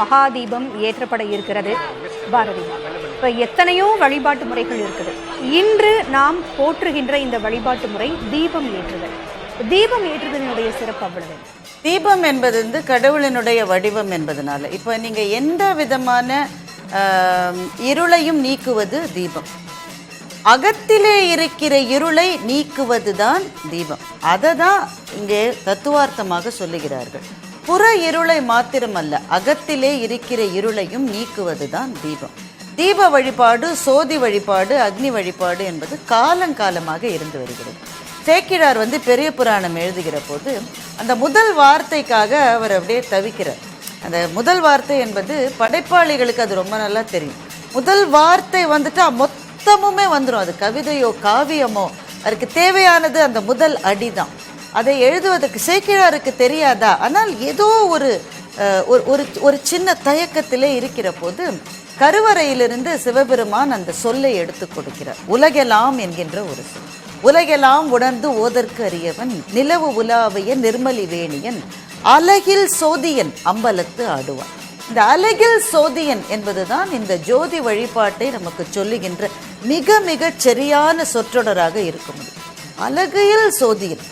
மகாதீபம் ஏற்றப்பட இருக்கிறது பாரதி. இப்போ எத்தனையோ வழிபாட்டு முறைகள் இருக்குது. இன்று நாம் போற்றுகின்ற இந்த வழிபாட்டு முறை தீபம் ஏற்றுதல். தீபம் ஏற்றுதலினுடைய சிறப்பு அவ்வளவு. தீபம் என்பது வந்து கடவுளினுடைய வடிவம் என்பதனால. இப்போ நீங்கள் எந்த விதமான இருளையும் நீக்குவது தீபம். அகத்திலே இருக்கிற இருளை நீக்குவது தான் தீபம். அதை தான் இங்கே தத்துவார்த்தமாக சொல்லுகிறார்கள். புற இருளை மாத்திரமல்ல அகத்திலே இருக்கிற இருளையும் நீக்குவதுதான் தீபம். தீப வழிபாடு சோதி வழிபாடு அக்னி வழிபாடு என்பது காலங்காலமாக இருந்து வருகிறது. சேக்கிழார் வந்து பெரிய புராணம் எழுதுகிற போது அந்த முதல் வார்த்தைக்காக அவர் அப்படியே தவிக்கிறார். அந்த முதல் வார்த்தை என்பது படைப்பாளிகளுக்கு அது ரொம்ப நல்லா தெரியும். முதல் வார்த்தை வந்துட்டு மொத்தமுமே வந்துடும் அது கவிதையோ காவியமோ அதுக்கு தேவையானது அந்த முதல் அடிதான். அதை எழுதுவதற்கு சேக்கிழாருக்கு தெரியாதா? ஆனால் ஏதோ ஒரு ஒரு ஒரு ஒரு சின்ன தயக்கத்திலே இருக்கிற போது கருவறையிலிருந்து சிவபெருமான் அந்த சொல்லை எடுத்து கொடுக்கிறார். உலகெல்லாம் என்கின்ற ஒரு சொல். உலகெல்லாம் உணர்ந்து ஓதற்கு அறியவன் நிலவு உலாவிய நிர்மலி வேணியன் அலகில் சோதியன் அம்பலத்து ஆடுவான். இந்த அலகில் சோதியன் என்பதுதான் இந்த ஜோதி வழிபாட்டை நமக்கு சொல்லுகின்ற மிக மிக சரியான சொற்றொடராக இருக்க முடியும். அழகில் சோதியன்.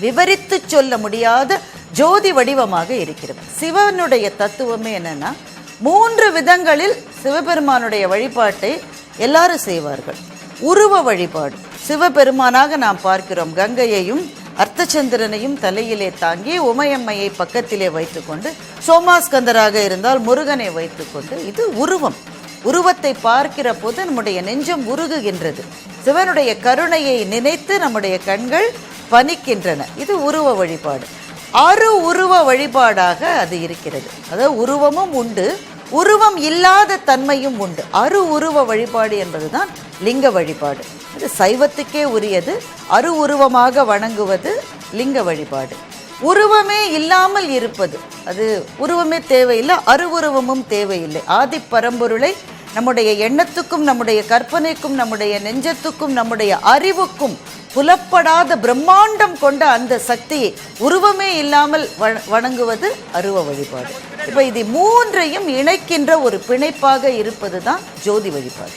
விவரித்து சொல்ல முடியாத ஜோதி வடிவமாக இருக்கிறது. சிவனுடைய தத்துவமே என்னன்னா மூன்று விதங்களில் சிவபெருமானுடைய வழிபாட்டை எல்லாரும் செய்வார்கள். உருவ வழிபாடு. சிவபெருமானாக நாம் பார்க்கிறோம். கங்கையையும் அர்த்தச்சந்திரனையும் தலையிலே தாங்கி உமையம்மையை பக்கத்திலே வைத்துக்கொண்டு சோமாஸ்கந்தராக இருந்தால் முருகனை வைத்துக்கொண்டு இது உருவம். உருவத்தை பார்க்கிற போது நம்முடைய நெஞ்சம் உருகுகின்றது. சிவனுடைய கருணையை நினைத்து நம்முடைய கண்கள் பனிக்கின்றன இது உருவ வழிபாடு. அரு உருவ வழிபாடாக அது இருக்கிறது. அதாவது உருவமும் உண்டு. உருவம் இல்லாத தன்மையும் உண்டு. அரு உருவ வழிபாடு என்பதுதான் லிங்க வழிபாடு. இது சைவத்துக்கே உரியது. அரு உருவமாக வணங்குவது லிங்க வழிபாடு. உருவமே இல்லாமல் இருப்பது. அது உருவமே தேவையில்லை அருவுருவமும் தேவையில்லை. ஆதி பரம்பொருளை நம்முடைய எண்ணத்துக்கும் நம்முடைய கற்பனைக்கும் நம்முடைய நெஞ்சத்துக்கும் நம்முடைய அறிவுக்கும் புலப்படாத பிரம்மாண்டம் கொண்ட அந்த சக்தியை உருவமே இல்லாமல் வண- வணங்குவது அருவ வழிபாடு. இப்போ இது மூன்றையும் இணைக்கின்ற ஒரு பிணைப்பாக இருப்பது தான் ஜோதி வழிபாடு.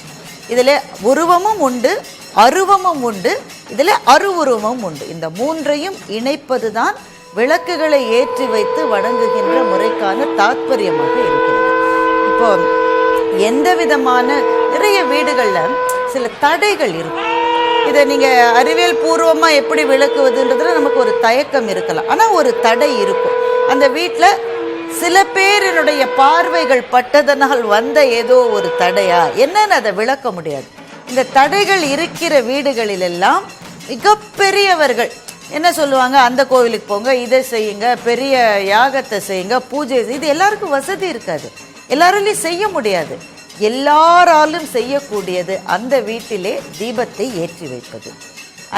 இதில் உருவமும் உண்டு அருவமும் உண்டு இதில் அருவுருவமும் உண்டு. இந்த மூன்றையும் இணைப்பது தான் விளக்குகளை ஏற்றி வைத்து வணங்குகின்ற முறைக்கான தாத்பரியமாக இருக்கிறது. இப்போ எந்த விதமான நிறைய வீடுகளில் சில தடைகள் இருக்கும் இதை நீங்கள் அறிவியல் பூர்வமாக எப்படி விளக்குவதுன்றதுல நமக்கு ஒரு தயக்கம் இருக்கலாம். ஆனால் ஒரு தடை இருக்கும். அந்த வீட்டில் சில பேரினுடைய பார்வைகள் பட்டதனால் வந்த ஏதோ ஒரு தடையா? என்னன்னு அதை விளக்க முடியாது. இந்த தடைகள் இருக்கிற வீடுகளிலெல்லாம் மிகப்பெரியவர்கள் என்ன சொல்லுவாங்க? அந்த கோவிலுக்கு போங்க இதை செய்யுங்க பெரிய யாகத்தை செய்யுங்க பூஜை இது எல்லாருக்கும் வசதி இருக்காது. எல்லாராலையும் செய்ய முடியாது. எல்லாராலும் செய்யக்கூடியது அந்த வீட்டிலே தீபத்தை ஏற்றி வைப்பது.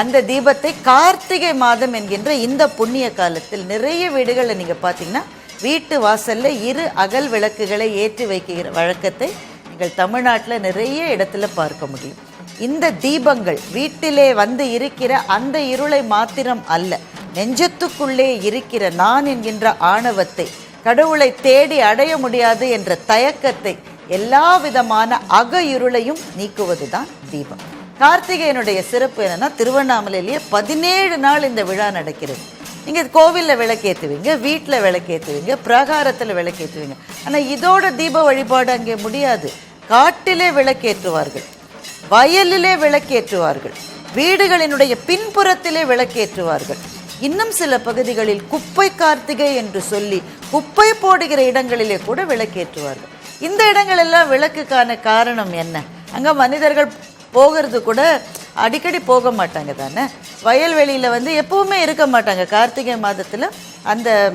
அந்த தீபத்தை கார்த்திகை மாதம் என்கின்ற இந்த புண்ணிய காலத்தில் நிறைய வீடுகளில் நீங்கள் பார்த்தீங்கன்னா வீட்டு வாசலில் இரு அகல் விளக்குகளை ஏற்றி வைக்கிற வழக்கத்தை நீங்கள் தமிழ்நாட்டில் நிறைய இடத்துல பார்க்க முடியும். இந்த தீபங்கள் வீட்டிலே வந்து இருக்கிற அந்த இருளை மாத்திரம் அல்ல நெஞ்சத்துக்குள்ளே இருக்கிற நான் என்கின்ற ஆணவத்தை கடவுளை தேடி அடைய முடியாது என்ற தயக்கத்தை எல்லா விதமான அக இருளையும் நீக்குவதுதான் தீபம். கார்த்திகையனுடைய சிறப்பு என்னன்னா திருவண்ணாமலையிலேயே பதினேழு நாள் இந்த விழா நடக்கிறது. நீங்கள் கோவிலில் விளக்கேற்றுவீங்க வீட்டில் விளக்கேற்றுவீங்க பிரகாரத்தில் விளக்கேற்றுவீங்க ஆனால் இதோட தீப வழிபாடு அங்கே முடியாது. காட்டிலே விளக்கேற்றுவார்கள். வயலிலே விளக்கேற்றுவார்கள். வீடுகளினுடைய பின்புறத்திலே விளக்கேற்றுவார்கள். இன்னும் சில பகுதிகளில் குப்பை கார்த்திகை என்று சொல்லி குப்பை போடுகிற இடங்களிலே கூட விளக்கேற்றுவார்கள். இந்த இடங்களெல்லாம் விளக்குக்கான காரணம் என்ன? அங்கே மனிதர்கள் போகிறது கூட அடிக்கடி போக மாட்டாங்க தானே? வயல்வெளியில் வந்து எப்பவுமே இருக்க மாட்டாங்க. கார்த்திகை மாதத்தில் அந்த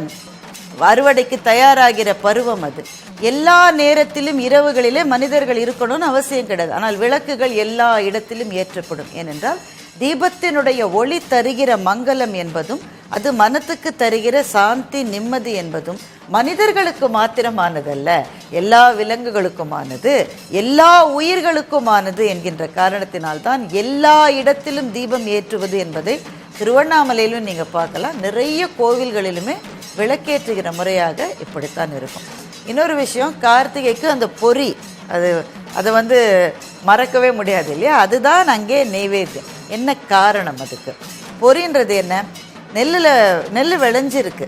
அறுவடைக்கு தயாராகிற பருவம் அது. எல்லா நேரத்திலும் இரவுகளிலே மனிதர்கள் இருக்கணும்னு அவசியம் கிடையாது. ஆனால் விளக்குகள் எல்லா இடத்திலும் ஏற்றப்படும். ஏனென்றால் தீபத்தினுடைய ஒளி தருகிற மங்களம் என்பதும் அது மனத்துக்கு தருகிற சாந்தி நிம்மதி என்பதும் மனிதர்களுக்கு மாத்திரமானதல்ல. எல்லா விலங்குகளுக்குமானது எல்லா உயிர்களுக்குமானது என்கின்ற காரணத்தினால்தான் எல்லா இடத்திலும் தீபம் ஏற்றுவது என்பதை திருவண்ணாமலையிலும் நீங்கள் பார்க்கலாம். நிறைய கோவில்களிலுமே விளக்கேற்றுகிற முறையாக இப்படித்தான் இருக்கும். இன்னொரு விஷயம் கார்த்திகைக்கு அந்த பொரி அது அதை வந்து மறக்கவே முடியாது இல்லையா? அதுதான் அங்கே நெய்வேத்தியம். என்ன காரணம் அதுக்கு? பொறின்றது என்ன? நெல்லில் நெல் விளைஞ்சிருக்கு.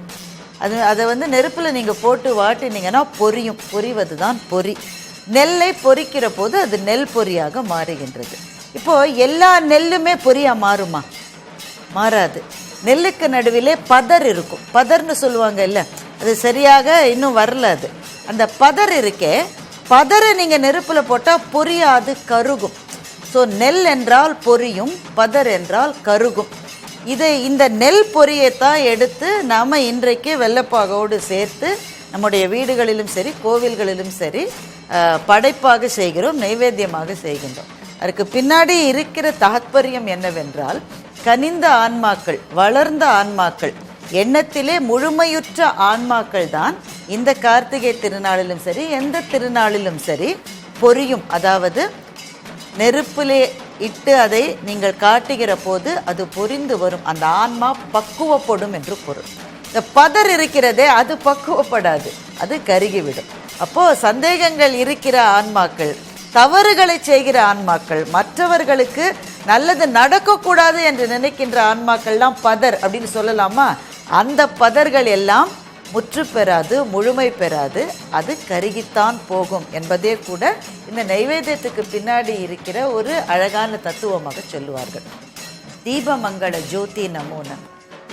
அது அதை வந்து நெருப்பில் நீங்கள் போட்டு வாட்டினீங்கன்னா பொரியும். பொரிவது தான் பொரி நெல்லை பொறிக்கிற போது அது நெல் பொரியாக மாறுகின்றது. இப்போது எல்லா நெல்லுமே பொரியா மாறுமா? மாறாது. நெல்லுக்கு நடுவிலே பதர் இருக்கும். பதர்னு சொல்லுவாங்க இல்லை அது சரியாக இன்னும் வரல அது. அந்த பதர் இருக்கே பதரை நீங்கள் நெருப்பில் போட்டால் பொரியாது கருகும். ஸோ நெல் என்றால் பொரியும் பதர் என்றால் கருகும். இதை இந்த நெல் பொரியைத்தான் எடுத்து நாம் இன்றைக்கு வெள்ளப்பாகோடு சேர்த்து நம்முடைய வீடுகளிலும் சரி கோவில்களிலும் சரி படைப்பாக செய்கிறோம் நைவேத்தியமாக செய்கின்றோம். அதுக்கு பின்னாடி இருக்கிற தாத்பரியம் என்னவென்றால் கனிந்த ஆன்மாக்கள் வளர்ந்த ஆன்மாக்கள் எண்ணத்திலே முழுமையுற்ற ஆன்மாக்கள் தான் இந்த கார்த்திகை திருநாளிலும் சரி எந்த திருநாளிலும் சரி பொரியும். அதாவது நெருப்பிலே இட்டு அதை நீங்கள் காட்டுகிற போது அது பொரிந்து வரும். அந்த ஆன்மா பக்குவப்படும் என்று பொருள். இந்த பதர் இருக்கிறதே அது பக்குவப்படாது. அது கருகிவிடும். அப்போது சந்தேகங்கள் இருக்கிற ஆன்மாக்கள் தவறுகளை செய்கிற ஆன்மாக்கள். மற்றவர்களுக்கு நல்லது நடக்கக்கூடாது என்று நினைக்கின்ற ஆன்மாக்கள்லாம் பதர் அப்படின்னு சொல்லலாமா? அந்த பதர்கள் எல்லாம் முற்று பெறாது முழுமை பெறாது. அது கருகித்தான் போகும் என்பதே கூட இந்த நைவேத்தியத்துக்கு பின்னாடி இருக்கிற ஒரு அழகான தத்துவமாக சொல்லுவார்கள். தீபமங்கள ஜோதி நமோ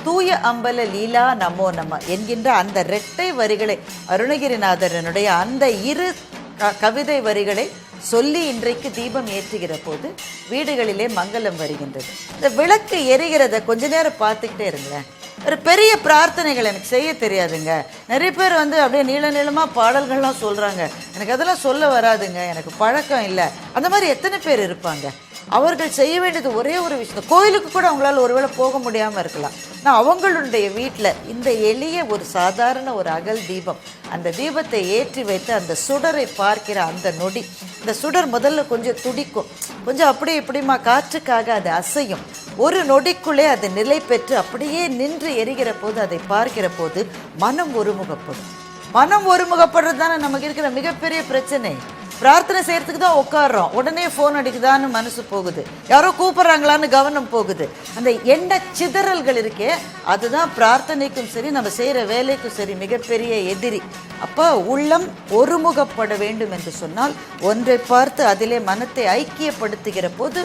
தூய அம்பல லீலா நமோ நம என்கின்ற அந்த இரட்டை வரிகளை அருணகிரிநாதரனுடைய அந்த இரு கவிதை வரிகளை சொல்லி இன்றைக்கு தீபம் ஏற்றுகிற போது வீடுகளிலே மங்களம் வருகின்றது. இந்த விளக்கு எரிகிறத கொஞ்ச நேரம் பார்த்துக்கிட்டே இருங்களேன். ஒரு பெரிய பிரார்த்தனைகள் எனக்கு செய்ய தெரியாதுங்க. நிறைய பேர் வந்து அப்படியே நீள நீளமாக பாடல்கள்லாம் சொல்கிறாங்க எனக்கு அதெல்லாம் சொல்ல வராதுங்க. எனக்கு பழக்கம் இல்லை. அந்த மாதிரி எத்தனை பேர் இருப்பாங்க? அவர்கள் செய்ய வேண்டியது ஒரே ஒரு விஷயம். கோயிலுக்கு கூட அவங்களால ஒருவேளை போக முடியாமல் இருக்கலாம். நான் அவங்களுடைய வீட்டில் இந்த எளிய ஒரு சாதாரண ஒரு அகல் தீபம் அந்த தீபத்தை ஏற்றி வைத்து அந்த சுடரை பார்க்கிற அந்த நொடி இந்த சுடர் முதல்ல கொஞ்சம் துடிக்கும். கொஞ்சம் அப்படியே இப்படிமா காற்றுக்காக அது அசையும். ஒரு நொடிக்குள்ளே அது நிலை பெற்று அப்படியே நின்று எரிகிற போது அதை பார்க்கிற போது மனம் ஒருமுகப்படும். மனம் ஒருமுகப்படுறது தானே நமக்கு இருக்கிற மிகப்பெரிய பிரச்சனை. பிரார்த்தனை செய்யறதுக்கு தான் உட்காடுறோம் உடனே ஃபோன் அடிக்குதான்னு மனசு போகுது. யாரோ கூப்பிட்றாங்களான்னு கவனம் போகுது. அந்த எண்ண சிதறல்கள் இருக்கே அதுதான் பிரார்த்தனைக்கும் சரி நம்ம செய்கிற வேலைக்கும் சரி மிகப்பெரிய எதிரி. அப்போ உள்ளம் ஒருமுகப்பட வேண்டும் என்று சொன்னால் ஒன்றை பார்த்து அதிலே மனத்தை ஐக்கியப்படுத்துகிற போது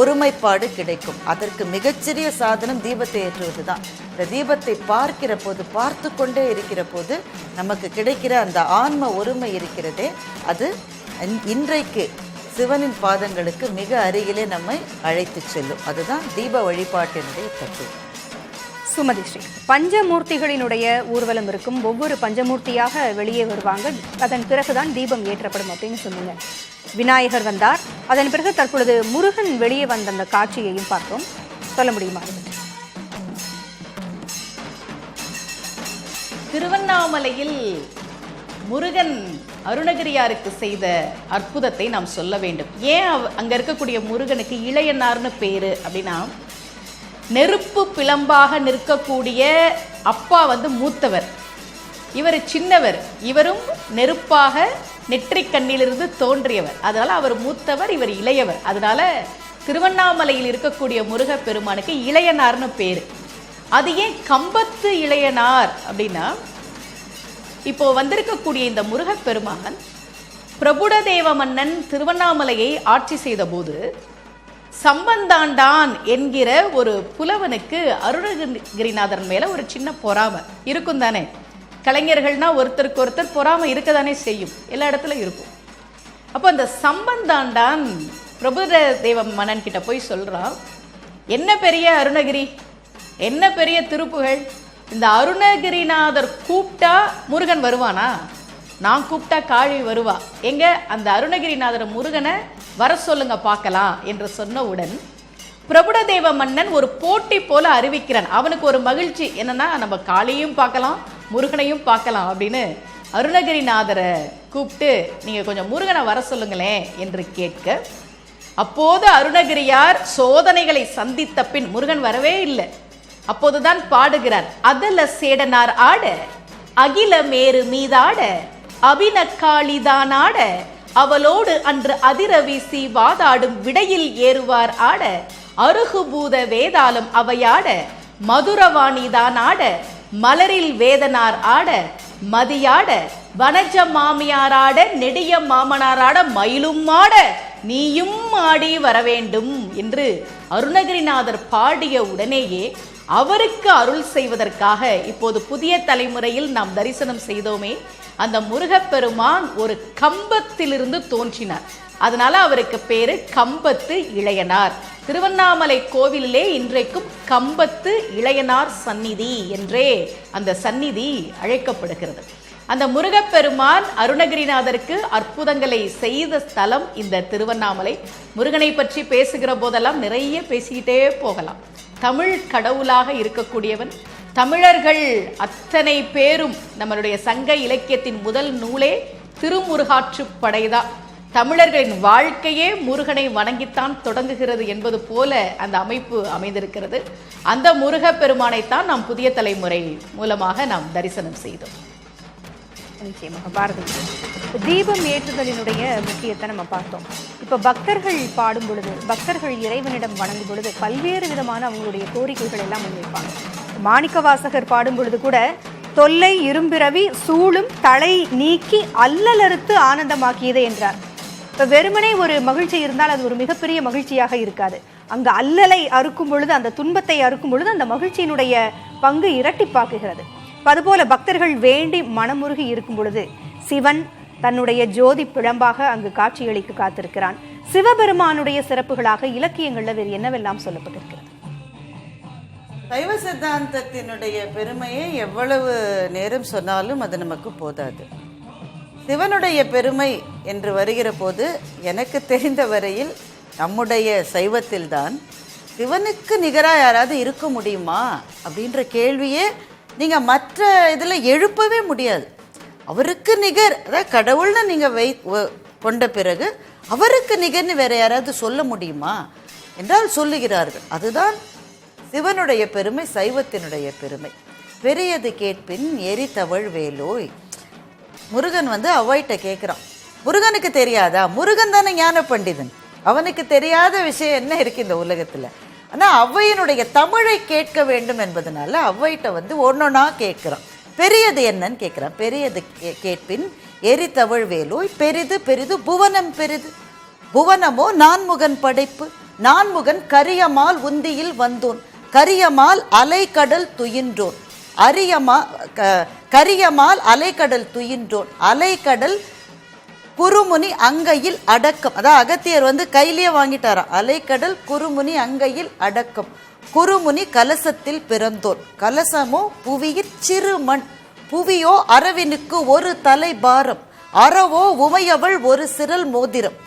ஒருமைப்பாடு கிடைக்கும். அதற்கு மிகச்சிறிய சாதனம் தீபத்தை ஏற்றுவது தான் இந்த தீபத்தை பார்க்கிற போது பார்த்து கொண்டே இருக்கிற போது நமக்கு கிடைக்கிற அந்த ஆன்ம ஒருமை இருக்கிறதே அது இன்றைக்கு சிவனின் பாதங்களுக்கு மிக அருகிலே நம்மை அழைத்து செல்லும். அதுதான் தீப வழிபாட்டினுடைய தத்துவம். சுமதி ஸ்ரீ பஞ்சமூர்த்திகளினுடைய ஊர்வலம் இருக்கும் ஒவ்வொரு பஞ்சமூர்த்தியாக வெளியே வருவாங்க. அதன் பிறகுதான் தீபம் ஏற்றப்படும் அப்படின்னு சொன்னீங்க. விநாயகர் வந்தார். அதன் பிறகு தற்பொழுது முருகன் வெளியே வந்த அந்த காட்சியையும் பார்த்தோம். சொல்ல முடியுமா? திருவண்ணாமலையில் முருகன் அருணகிரியாருக்கு செய்த அற்புதத்தை நாம் சொல்ல வேண்டும். ஏன் அவ- அங்கே இருக்கக்கூடிய முருகனுக்கு இளையனார்னு பேர் அப்படின்னா நெருப்பு பிளம்பாக நிற்கக்கூடிய அப்பா வந்து மூத்தவர். இவர் சின்னவர். இவரும் நெருப்பாக நெற்றி கண்ணிலிருந்து தோன்றியவர். அதனால் அவர் மூத்தவர் இவர் இளையவர். அதனால் திருவண்ணாமலையில் இருக்கக்கூடிய முருகப் பெருமானுக்கு இளையனார்னு பேர். அது ஏன் கம்பத்து இளையனார் அப்படின்னா இப்போ வந்திருக்கக்கூடிய இந்த முருகப்பெருமான் பிரபுடதேவ மன்னன் திருவண்ணாமலையை ஆட்சி செய்தபோது சம்பந்தாண்டான் என்கிற ஒரு புலவனுக்கு அருணகிரிநாதன் மேல ஒரு சின்ன பொறாமை இருக்கும் தானே? கலைஞர்கள்னா ஒருத்தருக்கு ஒருத்தர் பொறாமை இருக்கதானே செய்யும். எல்லா இடத்துல இருக்கும். அப்போ அந்த சம்பந்தாண்டான் பிரபுதேவ மன்னன் கிட்ட போய் சொல்றான் என்ன பெரிய அருணகிரி? என்ன பெரிய திருப்புகள் இந்த அருணகிரிநாதர் கூப்பிட்டா முருகன் வருவானா? நான் கூப்பிட்டா காழி வருவா. எங்க? அந்த அருணகிரிநாதர் முருகனை வர சொல்லுங்க பார்க்கலாம் என்று சொன்னவுடன் பிரபுடதேவ மன்னன் ஒரு போட்டி போல அறிவிக்கிறான். அவனுக்கு ஒரு மகிழ்ச்சி. என்னன்னா நம்ம காளியும் பார்க்கலாம் முருகனையும் பார்க்கலாம் அப்படின்னு அருணகிரிநாதரை கூப்பிட்டு நீங்க கொஞ்சம் முருகனை வர சொல்லுங்களேன் என்று கேட்க அப்போது அருணகிரியார் சோதனைகளை சந்தித்த பின் முருகன் வரவே இல்லை. அப்போதுதான் பாடுகிறார். அதல சேடனார் ஆட அகில மேரு மீதாட அபிநக்காளிதான் அவளோடு அன்று அதிர வீசி வாதாடும் விடையில் ஏறுவார் ஆட அருகுபூத வேதாளம் அவையாட மதுரவாணிதான் ஆட மலரில் வேதனார் ஆட மதியாட வனஜ மாமியாராட நெடிய மாமனாராட மயிலும் ஆட நீயும் ஆடி வரவேண்டும் என்று அருணகிரிநாதர் பாடிய உடனேயே அவருக்கு அருள் செய்வதற்காக இப்போது புதிய தலைமுறையில் நாம் தரிசனம் செய்தோமே அந்த முருகப்பெருமான் ஒரு கம்பத்திலிருந்து தோன்றினார். அதனால அவருக்கு பேரு கம்பத்து இளையனார். திருவண்ணாமலை கோவிலிலே இன்றைக்கும் கம்பத்து இளையனார் சந்நிதி என்றே அந்த சந்நிதி அழைக்கப்படுகிறது. அந்த முருகப்பெருமான் அருணகிரிநாதருக்கு அற்புதங்களை செய்த ஸ்தலம் இந்த திருவண்ணாமலை. முருகனை பற்றி பேசுகிற போதெல்லாம் நிறைய பேசிக்கிட்டே போகலாம். தமிழ் கடவுளாக இருக்கக்கூடியவன். தமிழர்கள் அத்தனை பேரும் நம்மளுடைய சங்க இலக்கியத்தின் முதல் நூலே திருமுருகாற்று படைதான் தமிழர்களின் வாழ்க்கையே முருகனை வணங்கித்தான் தொடங்குகிறது என்பது போல அந்த அமைப்பு அமைந்திருக்கிறது. அந்த முருகப் பெருமானைத்தான் நாம் புதிய தலைமுறை மூலமாக நாம் தரிசனம் செய்தோம். நிச்சயமாக பாரதி தீபம் ஏற்றுதலினுடைய முக்கியத்தை நம்ம பார்த்தோம். இப்போ பக்தர்கள் பாடும் பொழுது பக்தர்கள் இறைவனிடம் வணங்கும் பொழுது பல்வேறு விதமான அவங்களுடைய கோரிக்கைகள் எல்லாம் முன்வைப்பாங்க. மாணிக்க வாசகர் பாடும் பொழுது கூட தொல்லை இரும்பிறவி சூழும் தலை நீக்கி அல்லலறுத்து ஆனந்தமாக்கியது என்றார். இப்போ வெறுமனே ஒரு மகிழ்ச்சி இருந்தால் அது ஒரு மிகப்பெரிய மகிழ்ச்சியாக இருக்காது. அங்க அல்லலை அறுக்கும் பொழுது அந்த துன்பத்தை அறுக்கும் பொழுது அந்த மகிழ்ச்சியினுடைய பங்கு இரட்டிப்பாக்குகிறது. அதுபோல பக்தர்கள் வேண்டி மனமுருகி இருக்கும் பொழுது சிவன் தன்னுடைய ஜோதி பிழம்பாக அங்கு காட்சியளிக்க காத்திருக்கிறான். சிவபெருமானுடைய சிறப்புகளாக இலக்கியங்களில் வேறு என்னவெல்லாம் சொல்லப்பட்டிருக்கிறது? சைவ சித்தாந்தத்தினுடைய பெருமையை எவ்வளவு நேரம் சொன்னாலும் அது நமக்கு போதாது. சிவனுடைய பெருமை என்று வருகிற போது எனக்கு தெரிந்த வரையில் நம்முடைய சைவத்தில்தான் சிவனுக்கு நிகராக யாராவது இருக்க முடியுமா அப்படின்ற கேள்வியே நீங்கள் மற்ற இதில் எழுப்பவே முடியாது. அவருக்கு நிகர் அதாவது கடவுள்னு நீங்கள் வை கொண்ட பிறகு அவருக்கு நிகர்னு வேற யாராவது சொல்ல முடியுமா? என்றால் சொல்லுகிறார்கள். அதுதான் சிவனுடைய பெருமை சைவத்தினுடைய பெருமை. பெரியது கேட்பின் எரி தவழ் வேலோய். முருகன் வந்து அவ்வைட்ட கேட்குறான். முருகனுக்கு தெரியாதா? முருகன் தானே ஞான பண்டிதன் அவனுக்கு தெரியாத விஷயம் என்ன இருக்கு இந்த உலகத்தில்? ஆனால் ஔவையினுடைய தமிழை கேட்க வேண்டும் என்பதனால அவ்வைகிட்ட வந்து ஒன்னொன்னா கேட்குறான் பெரியது என்னன்னு கேட்குறான் பெரியது கே- கேட்பின் எரி தவழ் வேலோய் பெரிது பெரிது புவனம் பெரிது. புவனமோ நான்முகன் படைப்பு. நான்முகன் கரியமால் உந்தியில் வந்தோன். கரியமால் அலைக்கடல் துயின்றோன். அரியமா க- கரியமால் அலைக்கடல் துயின்றோன். அலைக்கடல் குருமுனி அங்கையில் அடக்கம். அதான் அகத்தியர் வந்து கையிலேயே வாங்கிட்டாராம். அலைக்கடல் குருமுனி அங்கையில் அடக்கம். குருமுனி கலசத்தில் பிறந்தோர். கலசமோ புவியிற் சிறு மண் புவியோ அரவினுக்கு ஒரு தலை பாரம் அறவோ உமையவள் ஒரு சிரல் மோதிரம்.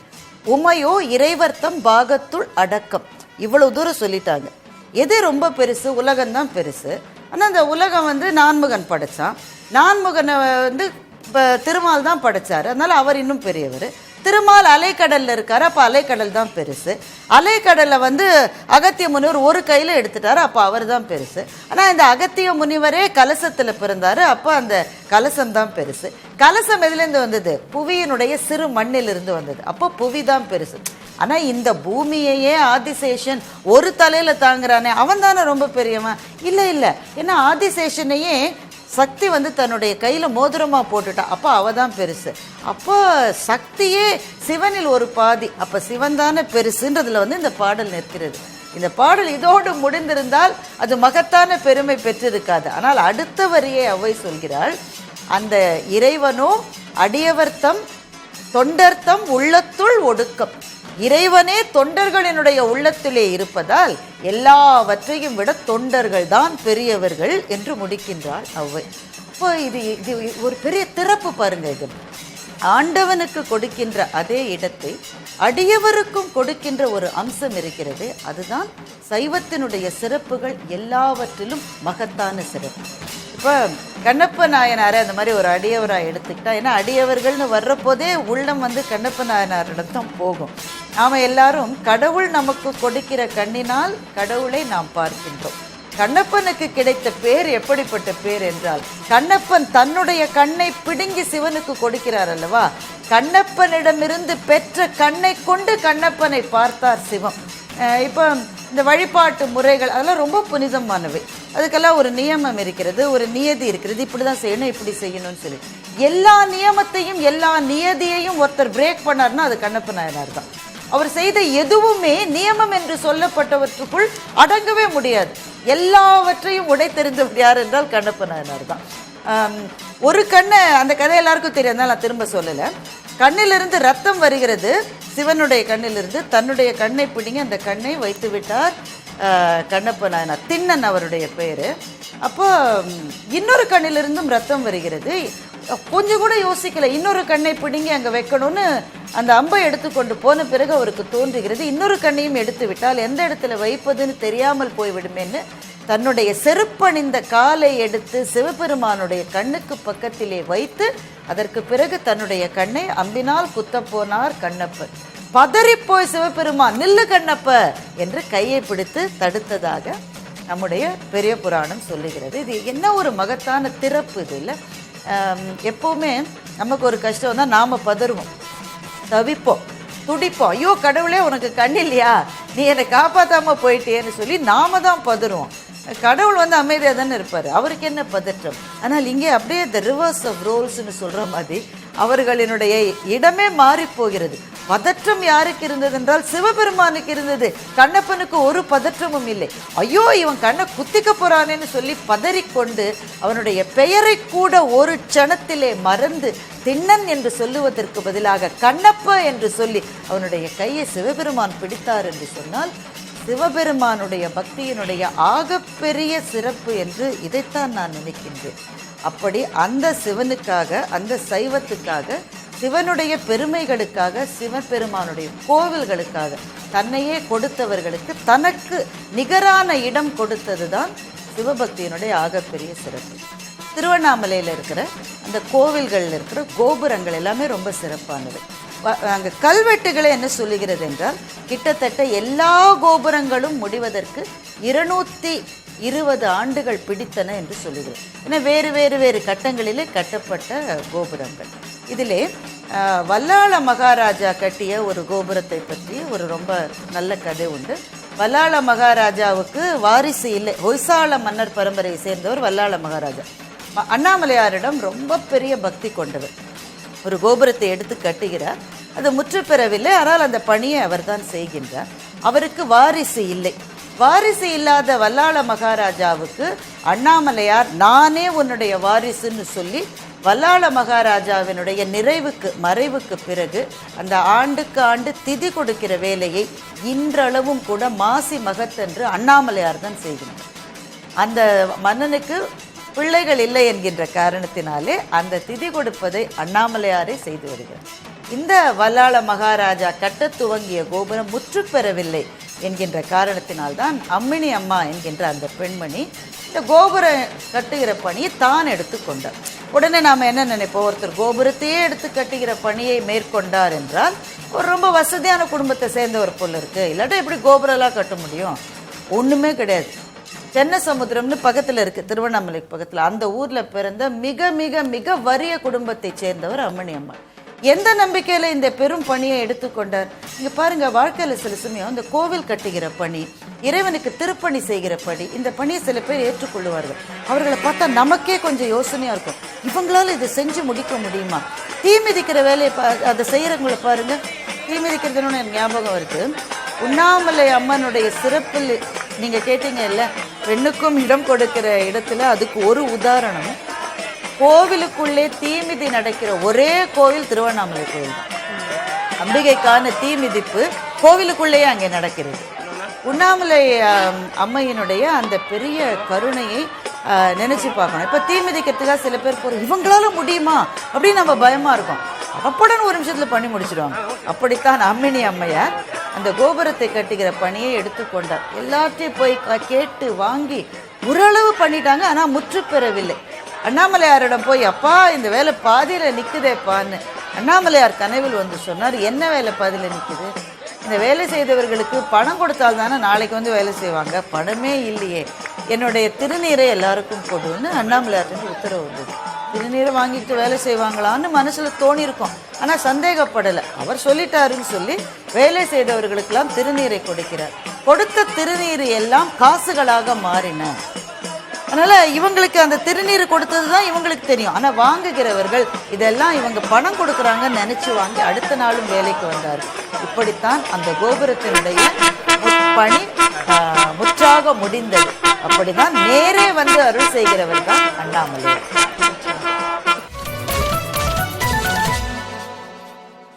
உமையோ இறைவர்த்தம் பாகத்துள் அடக்கம். இவ்வளவு தூரம் சொல்லிட்டாங்க. எது ரொம்ப பெருசு? உலகம்தான் பெருசு. ஆனால் அந்த உலகம் வந்து நான்முகன் படைச்சான். நான்முகனை வந்து இப்போ திருமால் தான் படைச்சாரு. அதனால் அவர் இன்னும் பெரியவர். திருமால் அலைக்கடலில் இருக்கார். அப்போ அலைக்கடல் தான் பெருசு. அலைக்கடலை வந்து அகத்திய முனிவர் ஒரு கையில் எடுத்துட்டார். அப்போ அவர் தான் பெருசு. ஆனால் இந்த அகத்திய முனிவரே கலசத்தில் பிறந்தார். அப்போ அந்த கலசம் தான் பெருசு. கலசம் எதுலேருந்து வந்தது? புவியினுடைய சிறு மண்ணிலிருந்து வந்தது. அப்போ புவி தான் பெருசு. ஆனால் இந்த பூமியையே ஆதிசேஷன் ஒரு தலையில் தாங்குறானே. அவன் தானே ரொம்ப பெரியவன்? இல்லை இல்லை. ஏன்னா ஆதிசேஷனையே சக்தி வந்து தன்னுடைய கையில் மோதிரமாக போட்டுட்டா. அப்போ அவ தான் பெருசு. அப்போ சக்தியே சிவனில் ஒரு பாதி. அப்போ சிவன் தானே பெருசுன்றதுல வந்து இந்த பாடல் நிற்கிறது. இந்த பாடல் இதோடு முடிந்திருந்தால் அது மகத்தான பெருமை பெற்றிருக்காது. ஆனால் அடுத்த வரியை அவை சொல்கிறாள் அந்த இறைவனோ அடியவர்த்தம் தொண்டர்த்தம் உள்ளத்துள் ஒடுக்கம். இறைவனே தொண்டர்களினுடைய உள்ளத்திலே இருப்பதால் எல்லாவற்றையும் விட தொண்டர்கள் தான் பெரியவர்கள் என்று முடிக்கின்றாள் அவ்வை. இப்போ இது இது ஒரு பெரிய திறப்பு பாருங்க இது. ஆண்டவனுக்கு கொடுக்கின்ற அதே இடத்தை அடியவருக்கும் கொடுக்கின்ற ஒரு அம்சம் இருக்கிறது. அதுதான் சைவத்தினுடைய சிறப்புகள் எல்லாவற்றிலும் மகத்தான சிறப்பு. இப்போ கண்ணப்ப நாயனாரை அந்த மாதிரி ஒரு அடியவராக எடுத்துக்கிட்டா ஏன்னா அடியவர்கள்னு வர்றப்போதே உள்ளம் வந்து கண்ணப்ப நாயனாரிடம் தான் போகும். நாம் எல்லாரும் கடவுள் நமக்கு கொடுக்கிற கண்ணினால் கடவுளை நாம் பார்க்கின்றோம். கண்ணப்பனுக்கு கிடைத்த பேர் எப்படிப்பட்ட பேர் என்றால் கண்ணப்பன் தன்னுடைய கண்ணை பிடுங்கி சிவனுக்கு கொடுக்கிறார் அல்லவா? கண்ணப்பனிடமிருந்து பெற்ற கண்ணை கொண்டு கண்ணப்பனை பார்த்தார் சிவம். இப்போ இந்த வழிபாட்டு முறைகள் அதெல்லாம் ரொம்ப புனிதமானவை. அதுக்கெல்லாம் ஒரு நியமம் இருக்கிறது ஒரு நியதி இருக்கிறது. இப்படி தான் செய்யணும் இப்படி செய்யணும்னு சொல்லி. எல்லா நியமத்தையும் எல்லா நியதியையும் ஒருத்தர் பிரேக் பண்ணார்னா அது கண்ணப்ப நாயனார் தான் அவர் செய்த எதுவுமே நியமம் என்று சொல்லப்பட்டவற்றுக்குள் அடங்கவே முடியாது. எல்லாவற்றையும் உடைத்தெறிந்தவர் யார் என்றால் கண்ணப்ப நாயனார் தான். ஒரு கண்ணை அந்த கதை எல்லாருக்கும் தெரியும் நான் திரும்ப சொல்லலை. கண்ணிலிருந்து ரத்தம் வருகிறது சிவனுடைய கண்ணிலிருந்து தன்னுடைய கண்ணை பிடிங்கி அந்த கண்ணை வைத்து விட்டார் கண்ணப்ப நாயனார். திண்ணன் அவருடைய பெயர். அப்போ இன்னொரு கண்ணிலிருந்தும் ரத்தம் வருகிறது. கொஞ்சம் கூட யோசிக்கல. இன்னொரு கண்ணை பிடுங்கி அங்கே வைக்கணும்னு அந்த அம்பை எடுத்துக்கொண்டு போன பிறகு அவருக்கு தோன்றுகிறது. இன்னொரு கண்ணையும் எடுத்து விட்டால் எந்த இடத்துல வைப்பதுன்னு தெரியாமல் போய்விடுமேன்னு தன்னுடைய செருப்பணிந்த காலை எடுத்து சிவபெருமானுடைய கண்ணுக்கு பக்கத்திலே வைத்து அதற்கு பிறகு தன்னுடைய கண்ணை அம்பினால் குத்தப் போனார் கண்ணப்பர். பதறிப்போய் சிவபெருமான் நில்லு கண்ணப்ப என்று கையை பிடித்து தடுத்ததாக நம்முடைய பெரிய புராணம் சொல்லுகிறது. இது என்ன ஒரு மகத்தான திறப்பு இது இல்லை? எப்போவுமே நமக்கு ஒரு கஷ்டம் தான் நாம் பதறுவோம். தவிப்போம் துடிப்போம். ஐயோ கடவுளே உனக்கு கண் இல்லையா? நீ என்னை காப்பாற்றாமல் போயிட்டேன்னு சொல்லி நாம தான் பதறுவோம். கடவுள் வந்து அமைதியாக தானே இருப்பார். அவருக்கு என்ன பதற்றம்? ஆனால் இங்கே அப்படியே த ரிவர்ஸ் ஆஃப் ரோல்ஸ்னு சொல்கிற மாதிரி அவர்களினுடைய இடமே மாறி போகிறது பதற்றம் யாருக்கு இருந்தது என்றால் சிவபெருமானுக்கு இருந்தது. கண்ணப்பனுக்கு ஒரு பதற்றமும் இல்லை. ஐயோ இவன் கண்ணை குத்திக்க போறானேன்னு சொல்லி பதறிக்கொண்டு அவனுடைய பெயரை கூட ஒரு க்ஷணத்திலே மறந்து திண்ணன் என்று சொல்லுவதற்கு பதிலாக கண்ணப்ப என்று சொல்லி அவனுடைய கையை சிவபெருமான் பிடித்தார் என்று சொன்னால் சிவபெருமானுடைய பக்தியினுடைய ஆகப்பெரிய சிறப்பு என்று இதைத்தான் நான் நினைக்கின்றேன். அப்படி அந்த சிவனுக்காக அந்த சைவத்துக்காக சிவனுடைய பெருமைகளுக்காக சிவபெருமானுடைய கோவில்களுக்காக தன்னையே கொடுத்தவர்களுக்கு தனக்கு நிகரான இடம் கொடுத்தது தான் சிவபக்தியினுடைய ஆகப்பெரிய சிறப்பு. திருவண்ணாமலையில் இருக்கிற அந்த கோவில்களில் இருக்கிற கோபுரங்கள் எல்லாமே ரொம்ப சிறப்பானது. அங்கே கல்வெட்டுகளை என்ன சொல்லுகிறது என்றால் கிட்டத்தட்ட எல்லா கோபுரங்களும் முடிவதற்கு இருநூற்றி இருபது ஆண்டுகள் பிடித்தன என்று சொல்லுகிறோம். ஏன்னா வேறு வேறு வேறு கட்டங்களிலே கட்டப்பட்ட கோபுரங்கள். இதிலே வல்லாள மகாராஜா கட்டிய ஒரு கோபுரத்தை பற்றி ஒரு ரொம்ப நல்ல கதை உண்டு. வல்லாள மகாராஜாவுக்கு வாரிசு இல்லை. ஹொய்சால மன்னர் பரம்பரையை சேர்ந்தவர் வல்லாள மகாராஜா. அண்ணாமலையாரிடம் ரொம்ப பெரிய பக்தி கொண்டவர். ஒரு கோபுரத்தை எடுத்து கட்டுகிறார். அது முற்று பெறவில்லை. ஆனால் அந்த பணியை அவர்தான் செய்கின்றார். அவருக்கு வாரிசு இல்லை. வாரிசு இல்லாத வல்லாள மகாராஜாவுக்கு அண்ணாமலையார் நானே உன்னுடைய வாரிசுன்னு சொல்லி வல்லாள மகாராஜாவினுடைய நிறைவுக்கு மறைவுக்கு பிறகு அந்த ஆண்டுக்கு ஆண்டு திதி கொடுக்கிற வேலையை இன்றளவும் கூட மாசி மகத்தன்று அண்ணாமலையார் தான் செய்கிறார். அந்த மன்னனுக்கு பிள்ளைகள் இல்லை என்கின்ற காரணத்தினாலே அந்த திதி கொடுப்பதை அண்ணாமலையாரே செய்து வருகிறார். இந்த வல்லாள மகாராஜா கட்ட துவங்கிய கோபுரம் முற்று பெறவில்லை. என்கின்ற காரணத்தினால்தான் அம்மினி அம்மா என்கின்ற அந்த பெண்மணி இந்த கோபுரம் கட்டுகிற பணியை தான் எடுத்துக்கொண்டார். உடனே நாம் என்ன நினைப்போம்? ஒருத்தர் கோபுரத்தையே எடுத்து கட்டுகிற பணியை மேற்கொண்டார் என்றால் ஒரு ரொம்ப வசதியான குடும்பத்தை சேர்ந்த ஒரு பொருள் இருக்கு. இல்லாட்டா எப்படி கோபுரம்லாம் கட்ட முடியும்? ஒன்றுமே கிடையாது. சென்னை சமுத்திரம்னு பக்கத்தில் இருக்குது திருவண்ணாமலைக்கு பக்கத்தில். அந்த ஊரில் பிறந்த மிக மிக மிக வறிய குடும்பத்தைச் சேர்ந்தவர் அம்மணி அம்மா. எந்த நம்பிக்கையில் இந்த பெரும் பணியை எடுத்துக்கொண்டார்? இங்கே பாருங்க வாழ்க்கையில் சில சமயம் இந்த கோவில் கட்டுகிற பணி இறைவனுக்கு திருப்பணி செய்கிற பணி இந்த பணியை சில பேர் ஏற்றுக்கொள்வார்கள் அவர்களை பார்த்தா நமக்கே கொஞ்சம் யோசனையாக இருக்கும். இவங்களால இதை செஞ்சு முடிக்க முடியுமா? தீ மிதிக்கிற வேலையை பா அதை செய்கிறவங்களை பாருங்க. தீ மிதிக்கிறதுன்னு எனக்கு ஞாபகம் வருது. உண்ணாமலை அம்மனுடைய சிறப்பில் நீங்கள் கேட்டீங்க இல்லை பெண்ணுக்கும் இடம் கொடுக்கிற இடத்துல அதுக்கு ஒரு உதாரணம். கோவிலுக்குள்ளே தீமிதி நடக்கிற ஒரே கோவில் திருவண்ணாமலை கோவில் தான். அம்பிகைக்கான தீ மிதிப்பு கோவிலுக்குள்ளேயே அங்கே நடக்கிறது. உண்ணாமலை அம்மையினுடைய அந்த பெரிய கருணையை ஆ, நினைச்சு பார்க்கணும். இப்போ தீ மிதிக்கிறதுக்காக சில பேர் போகிறோம் இவங்களால முடியுமா? அப்படின்னு நம்ம பயமா இருக்கும். அப்படன்னு ஒரு நிமிஷத்துல பண்ணி முடிச்சிடுவாங்க. அப்படித்தான் அம்மினி அம்மையார் அந்த கோபுரத்தை கட்டுகிற பணியை எடுத்துக்கொண்டார் எல்லாத்தையும் போய் கேட்டு வாங்கி ஓரளவு பண்ணிட்டாங்க. ஆனால் முற்று பெறவில்லை. அண்ணாமலையாரிடம் போய் அப்பா இந்த வேலை பாதியில் நிற்குதேப்பான்னு அண்ணாமலையார் கனவில் வந்து சொன்னார் என்ன வேலை பாதியில் நிற்குது இந்த வேலை செய்தவர்களுக்கு பணம் கொடுத்தால் தானே நாளைக்கு வந்து வேலை செய்வாங்க. பணமே இல்லையே. என்னுடைய திருநீரை எல்லாருக்கும் கொடுன்னு அண்ணாமலையார்ட்டு உத்தரவு வந்தது. திருநீரை வாங்கிட்டு வேலை செய்வாங்களான்னு மனசில் தோணியிருக்கோம். ஆனால் சந்தேகப்படலை. அவர் சொல்லிட்டாருன்னு சொல்லி வேலை செய்தவர்களுக்கெல்லாம் திருநீரை கொடுக்கிறார். கொடுத்த திருநீர் எல்லாம் காசுகளாக மாறின. அதனால இவங்களுக்கு அந்த திருநீர் கொடுத்தது தான் இவங்களுக்கு தெரியும். ஆனா வாங்குகிறவர்கள் இதெல்லாம் இவங்க பணம் கொடுக்குறாங்கன்னு நினைச்சு வாங்கி அடுத்த நாளும் வேலைக்கு வந்தார். இப்படித்தான் அந்த கோபுரத்தினுடைய பணி ஆஹ், முற்றாக முடிந்தது. அப்படிதான் நேரே வந்து அருள் செய்கிறவர் தான் அண்ணாமலை.